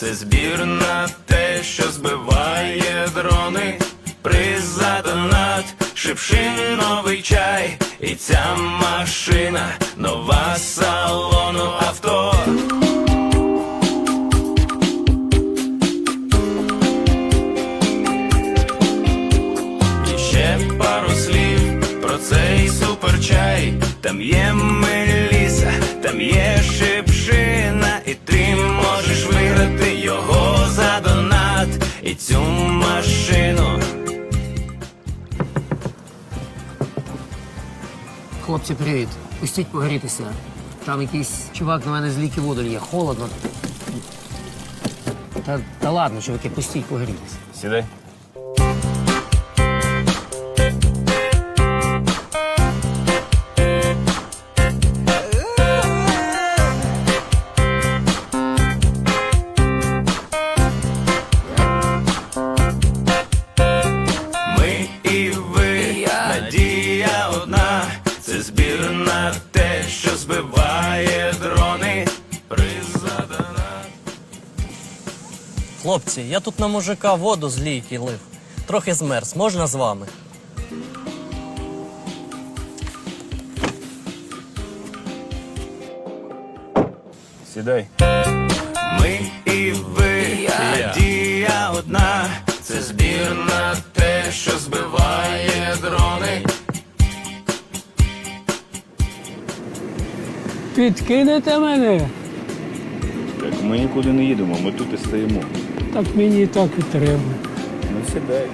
Це збір на те, що збиває дрони. Приз за донат, шипшиновий чай, і ця машина нова салону авто. І ще пару слів про цей суперчай. Там є меліса, там є машину. Хлопці, привіт. Пустіть погорітися. Там якийсь чувак на мене з ліки воду лє. Холодно. Та, та ладно, чуваки, пустіть погорітися. Сідай. Хлопці, я тут на мужика воду з лійки лив. Трохи змерз, можна з вами? Сідай. Ми і ви, надія одна, це збір на те, що збиває дрони. Підкинете мене, Так ми нікуди не їдемо, ми тут і стоїмо. так мені і так і треба. Ну сідай.